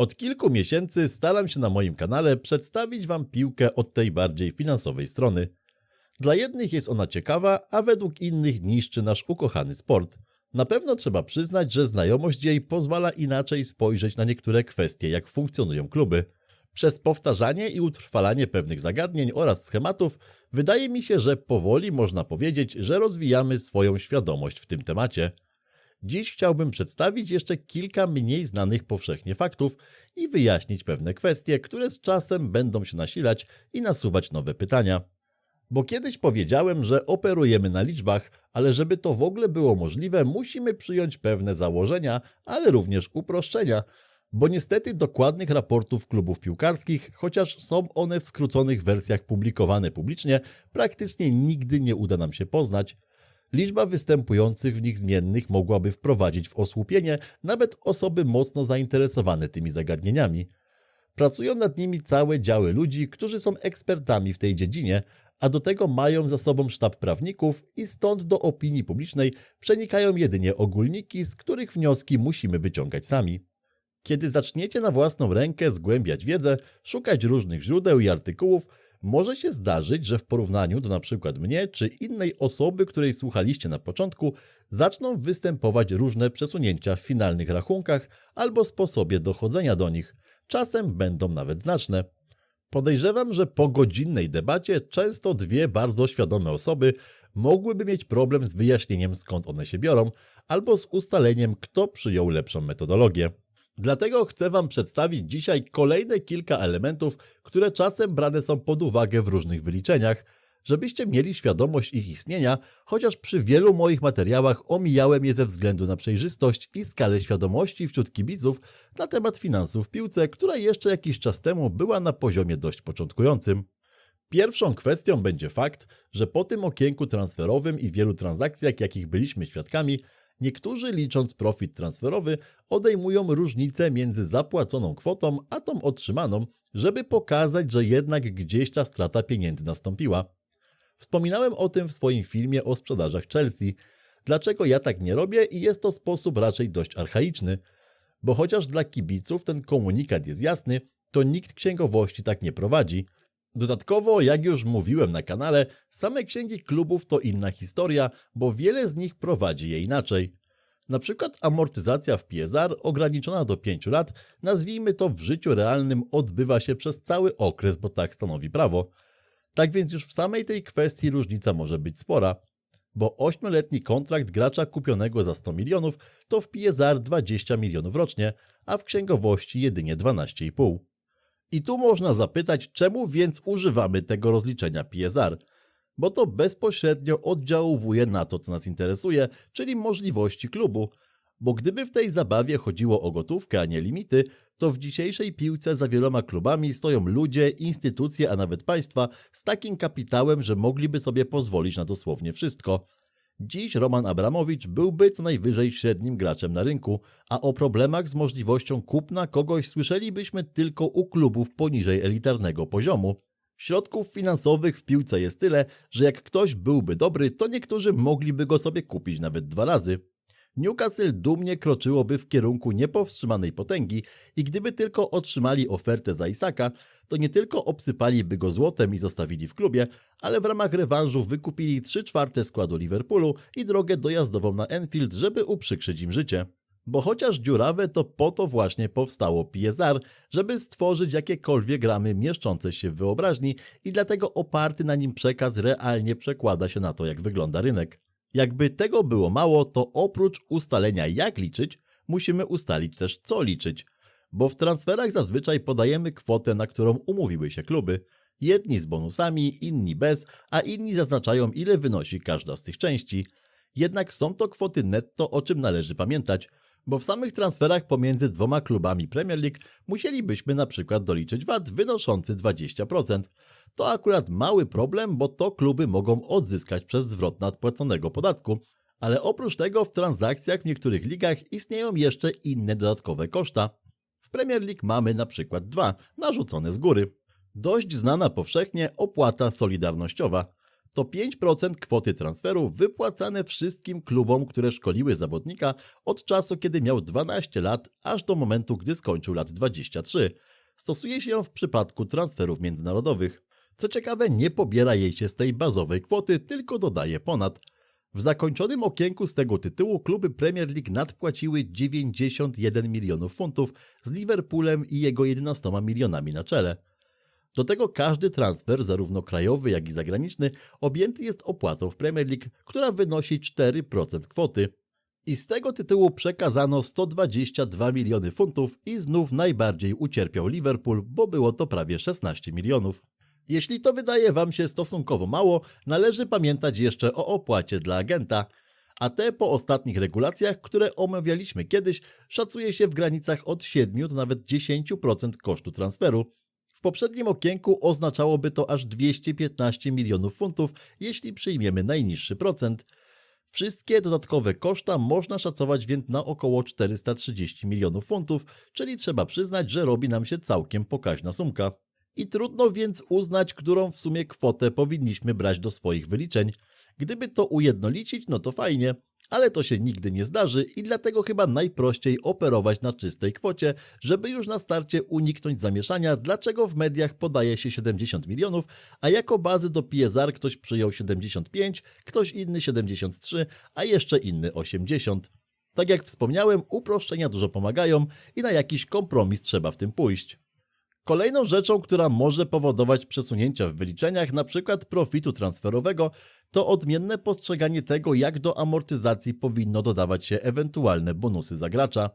Od kilku miesięcy staram się na moim kanale przedstawić Wam piłkę od tej bardziej finansowej strony. Dla jednych jest ona ciekawa, a według innych niszczy nasz ukochany sport. Na pewno trzeba przyznać, że znajomość jej pozwala inaczej spojrzeć na niektóre kwestie, jak funkcjonują kluby. Przez powtarzanie i utrwalanie pewnych zagadnień oraz schematów, wydaje mi się, że powoli można powiedzieć, że rozwijamy swoją świadomość w tym temacie. Dziś chciałbym przedstawić jeszcze kilka mniej znanych powszechnie faktów i wyjaśnić pewne kwestie, które z czasem będą się nasilać i nasuwać nowe pytania. Bo kiedyś powiedziałem, że operujemy na liczbach, ale żeby to w ogóle było możliwe, musimy przyjąć pewne założenia, ale również uproszczenia, bo niestety dokładnych raportów klubów piłkarskich, chociaż są one w skróconych wersjach publikowane publicznie, praktycznie nigdy nie uda nam się poznać. Liczba występujących w nich zmiennych mogłaby wprowadzić w osłupienie nawet osoby mocno zainteresowane tymi zagadnieniami. Pracują nad nimi całe działy ludzi, którzy są ekspertami w tej dziedzinie, a do tego mają za sobą sztab prawników i stąd do opinii publicznej przenikają jedynie ogólniki, z których wnioski musimy wyciągać sami. Kiedy zaczniecie na własną rękę zgłębiać wiedzę, szukać różnych źródeł i artykułów, może się zdarzyć, że w porównaniu do na przykład mnie czy innej osoby, której słuchaliście na początku, zaczną występować różne przesunięcia w finalnych rachunkach albo sposobie dochodzenia do nich. Czasem będą nawet znaczne. Podejrzewam, że po godzinnej debacie często dwie bardzo świadome osoby mogłyby mieć problem z wyjaśnieniem skąd one się biorą, albo z ustaleniem kto przyjął lepszą metodologię. Dlatego chcę Wam przedstawić dzisiaj kolejne kilka elementów, które czasem brane są pod uwagę w różnych wyliczeniach, żebyście mieli świadomość ich istnienia, chociaż przy wielu moich materiałach omijałem je ze względu na przejrzystość i skalę świadomości wśród kibiców na temat finansów w piłce, która jeszcze jakiś czas temu była na poziomie dość początkującym. Pierwszą kwestią będzie fakt, że po tym okienku transferowym i wielu transakcjach, jakich byliśmy świadkami, Niektórzy licząc profit transferowy odejmują różnicę między zapłaconą kwotą a tą otrzymaną, żeby pokazać, że jednak gdzieś ta strata pieniędzy nastąpiła. Wspominałem o tym w swoim filmie o sprzedażach Chelsea. Dlaczego ja tak nie robię i jest to sposób raczej dość archaiczny. Bo chociaż dla kibiców ten komunikat jest jasny, to nikt księgowości tak nie prowadzi. Dodatkowo, jak już mówiłem na kanale, same księgi klubów to inna historia, bo wiele z nich prowadzi je inaczej. Na przykład amortyzacja w PSR ograniczona do 5 lat, nazwijmy to w życiu realnym, odbywa się przez cały okres, bo tak stanowi prawo. Tak więc już w samej tej kwestii różnica może być spora, bo 8-letni kontrakt gracza kupionego za 100 milionów to w PSR 20 milionów rocznie, a w księgowości jedynie 12,5. I tu można zapytać, czemu więc używamy tego rozliczenia PSR? Bo to bezpośrednio oddziałuje na to, co nas interesuje, czyli możliwości klubu. Bo gdyby w tej zabawie chodziło o gotówkę, a nie limity, to w dzisiejszej piłce za wieloma klubami stoją ludzie, instytucje, a nawet państwa z takim kapitałem, że mogliby sobie pozwolić na dosłownie wszystko. Dziś Roman Abramowicz byłby co najwyżej średnim graczem na rynku, a o problemach z możliwością kupna kogoś słyszelibyśmy tylko u klubów poniżej elitarnego poziomu. Środków finansowych w piłce jest tyle, że jak ktoś byłby dobry, to niektórzy mogliby go sobie kupić nawet dwa razy. Newcastle dumnie kroczyłoby w kierunku niepowstrzymanej potęgi i gdyby tylko otrzymali ofertę za Isaka, to nie tylko obsypaliby go złotem i zostawili w klubie, ale w ramach rewanżu wykupili 3 czwarte składu Liverpoolu i drogę dojazdową na Enfield, żeby uprzykrzyć im życie. Bo chociaż dziurawe, to po to właśnie powstało PSR, żeby stworzyć jakiekolwiek ramy mieszczące się w wyobraźni i dlatego oparty na nim przekaz realnie przekłada się na to, jak wygląda rynek. Jakby tego było mało, to oprócz ustalenia jak liczyć, musimy ustalić też co liczyć. Bo w transferach zazwyczaj podajemy kwotę, na którą umówiły się kluby. Jedni z bonusami, inni bez, a inni zaznaczają ile wynosi każda z tych części. Jednak są to kwoty netto, o czym należy pamiętać, bo w samych transferach pomiędzy dwoma klubami Premier League musielibyśmy na przykład doliczyć VAT wynoszący 20%. To akurat mały problem, bo to kluby mogą odzyskać przez zwrot nadpłaconego podatku. Ale oprócz tego w transakcjach w niektórych ligach istnieją jeszcze inne dodatkowe koszta. W Premier League mamy na przykład dwa, narzucone z góry. Dość znana powszechnie opłata solidarnościowa. To 5% kwoty transferu wypłacane wszystkim klubom, które szkoliły zawodnika od czasu, kiedy miał 12 lat, aż do momentu, gdy skończył lat 23. Stosuje się ją w przypadku transferów międzynarodowych. Co ciekawe, nie pobiera jej się z tej bazowej kwoty, tylko dodaje ponad. W zakończonym okienku z tego tytułu kluby Premier League nadpłaciły 91 milionów funtów z Liverpoolem i jego 11 milionami na czele. Do tego każdy transfer, zarówno krajowy, jak i zagraniczny, objęty jest opłatą w Premier League, która wynosi 4% kwoty. I z tego tytułu przekazano 122 miliony funtów i znów najbardziej ucierpiał Liverpool, bo było to prawie 16 milionów. Jeśli to wydaje Wam się stosunkowo mało, należy pamiętać jeszcze o opłacie dla agenta, a te po ostatnich regulacjach, które omawialiśmy kiedyś, szacuje się w granicach od 7 do nawet 10% kosztu transferu. W poprzednim okienku oznaczałoby to aż 215 milionów funtów, jeśli przyjmiemy najniższy procent. Wszystkie dodatkowe koszta można szacować więc na około 430 milionów funtów, czyli trzeba przyznać, że robi nam się całkiem pokaźna sumka. I trudno więc uznać, którą w sumie kwotę powinniśmy brać do swoich wyliczeń. Gdyby to ujednolicić, no to fajnie, ale to się nigdy nie zdarzy i dlatego chyba najprościej operować na czystej kwocie, żeby już na starcie uniknąć zamieszania, dlaczego w mediach podaje się 70 milionów, a jako bazy do PSR ktoś przyjął 75, ktoś inny 73, a jeszcze inny 80. Tak jak wspomniałem, uproszczenia dużo pomagają i na jakiś kompromis trzeba w tym pójść. Kolejną rzeczą, która może powodować przesunięcia w wyliczeniach, np. profitu transferowego, to odmienne postrzeganie tego, jak do amortyzacji powinno dodawać się ewentualne bonusy za gracza.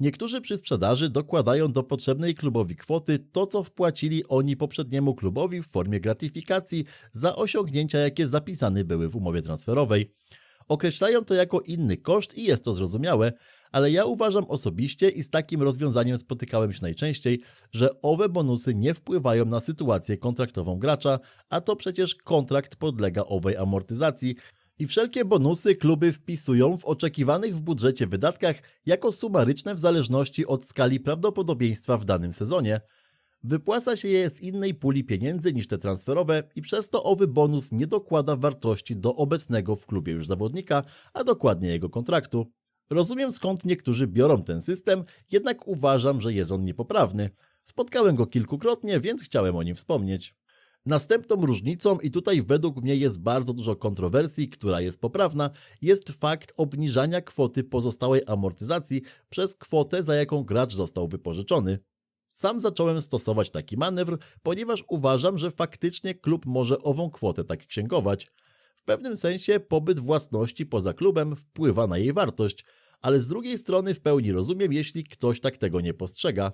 Niektórzy przy sprzedaży dokładają do potrzebnej klubowi kwoty to, co wpłacili oni poprzedniemu klubowi w formie gratyfikacji za osiągnięcia, jakie zapisane były w umowie transferowej. Określają to jako inny koszt i jest to zrozumiałe, ale ja uważam osobiście i z takim rozwiązaniem spotykałem się najczęściej, że owe bonusy nie wpływają na sytuację kontraktową gracza, a to przecież kontrakt podlega owej amortyzacji i wszelkie bonusy kluby wpisują w oczekiwanych w budżecie wydatkach jako sumaryczne w zależności od skali prawdopodobieństwa w danym sezonie. Wypłaca się je z innej puli pieniędzy niż te transferowe i przez to owy bonus nie dokłada wartości do obecnego w klubie już zawodnika, a dokładnie jego kontraktu. Rozumiem skąd niektórzy biorą ten system, jednak uważam, że jest on niepoprawny. Spotkałem go kilkukrotnie, więc chciałem o nim wspomnieć. Następną różnicą, i tutaj według mnie jest bardzo dużo kontrowersji, która jest poprawna, jest fakt obniżania kwoty pozostałej amortyzacji przez kwotę, za jaką gracz został wypożyczony. Sam zacząłem stosować taki manewr, ponieważ uważam, że faktycznie klub może ową kwotę tak księgować. W pewnym sensie pobyt własności poza klubem wpływa na jej wartość, ale z drugiej strony w pełni rozumiem, jeśli ktoś tak tego nie postrzega.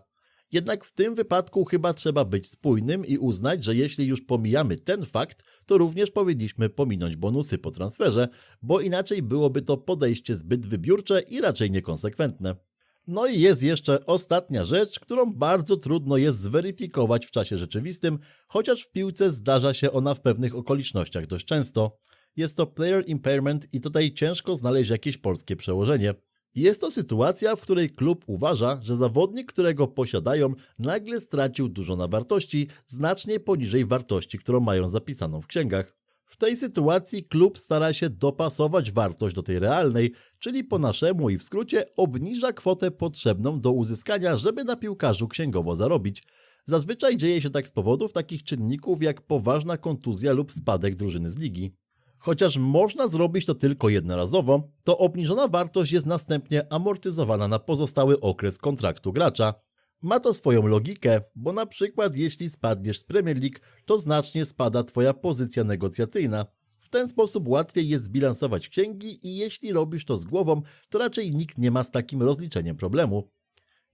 Jednak w tym wypadku chyba trzeba być spójnym i uznać, że jeśli już pomijamy ten fakt, to również powinniśmy pominąć bonusy po transferze, bo inaczej byłoby to podejście zbyt wybiórcze i raczej niekonsekwentne. No i jest jeszcze ostatnia rzecz, którą bardzo trudno jest zweryfikować w czasie rzeczywistym, chociaż w piłce zdarza się ona w pewnych okolicznościach dość często. Jest to player impairment i tutaj ciężko znaleźć jakieś polskie przełożenie. Jest to sytuacja, w której klub uważa, że zawodnik, którego posiadają, nagle stracił dużo na wartości, znacznie poniżej wartości, którą mają zapisaną w księgach. W tej sytuacji klub stara się dopasować wartość do tej realnej, czyli po naszemu i w skrócie obniża kwotę potrzebną do uzyskania, żeby na piłkarzu księgowo zarobić. Zazwyczaj dzieje się tak z powodów takich czynników jak poważna kontuzja lub spadek drużyny z ligi. Chociaż można zrobić to tylko jednorazowo, to obniżona wartość jest następnie amortyzowana na pozostały okres kontraktu gracza. Ma to swoją logikę, bo na przykład jeśli spadniesz z Premier League, to znacznie spada Twoja pozycja negocjacyjna. W ten sposób łatwiej jest zbilansować księgi i jeśli robisz to z głową, to raczej nikt nie ma z takim rozliczeniem problemu.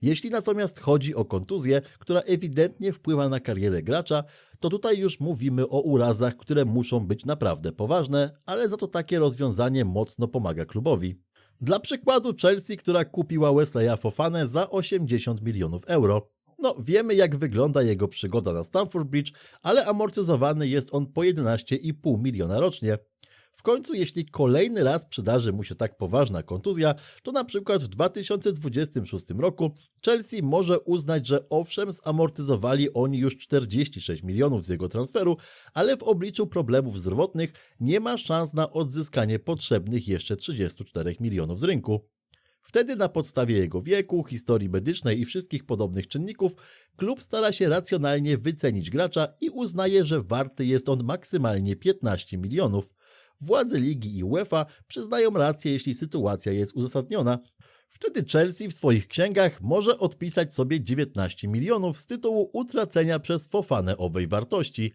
Jeśli natomiast chodzi o kontuzję, która ewidentnie wpływa na karierę gracza, to tutaj już mówimy o urazach, które muszą być naprawdę poważne, ale za to takie rozwiązanie mocno pomaga klubowi. Dla przykładu Chelsea, która kupiła Wesleya Fofanę za 80 milionów euro. No, wiemy jak wygląda jego przygoda na Stamford Bridge, ale amortyzowany jest on po 11,5 miliona rocznie. W końcu, jeśli kolejny raz przydarzy mu się tak poważna kontuzja, to na przykład w 2026 roku Chelsea może uznać, że owszem, zamortyzowali oni już 46 milionów z jego transferu, ale w obliczu problemów zdrowotnych nie ma szans na odzyskanie potrzebnych jeszcze 34 milionów z rynku. Wtedy na podstawie jego wieku, historii medycznej i wszystkich podobnych czynników, klub stara się racjonalnie wycenić gracza i uznaje, że warty jest on maksymalnie 15 milionów. Władze ligi i UEFA przyznają rację, jeśli sytuacja jest uzasadniona. Wtedy Chelsea w swoich księgach może odpisać sobie 19 milionów z tytułu utracenia przez Fofanę owej wartości.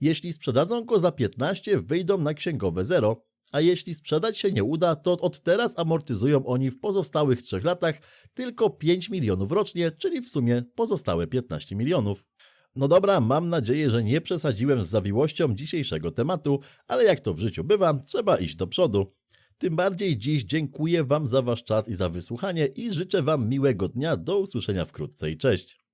Jeśli sprzedadzą go za 15, wyjdą na księgowe zero, a jeśli sprzedać się nie uda, to od teraz amortyzują oni w pozostałych 3 latach tylko 5 milionów rocznie, czyli w sumie pozostałe 15 milionów. No dobra, mam nadzieję, że nie przesadziłem z zawiłością dzisiejszego tematu, ale jak to w życiu bywa, trzeba iść do przodu. Tym bardziej dziś dziękuję Wam za Wasz czas i za wysłuchanie i życzę Wam miłego dnia. Do usłyszenia wkrótce i cześć.